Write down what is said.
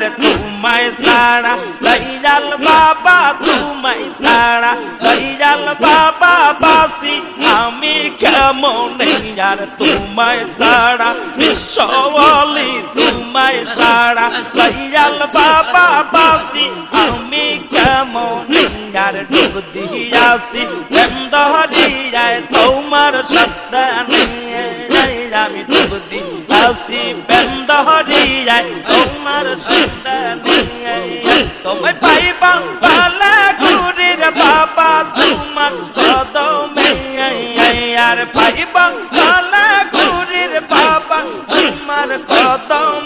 রিপুতুলার তোমায় সারা দয়াল বাবা তোমায় সারা দয়াল বাবা, বাসি, আমি কেমন আর তোমায় সারা বিশ্বলি তোমায় সারা দয়াল বাবা, বাসি, আমি কেমন আর ডুব দিয়াছি বন্ধরিয়ায় তোমার সত্য নিয়ে আমি ডুব দিয়াছি তোমায় পাই বাংলা গুরির বাবা তোমার কদমে আর পাই বাংলা গুরির বাবা তোমার কদম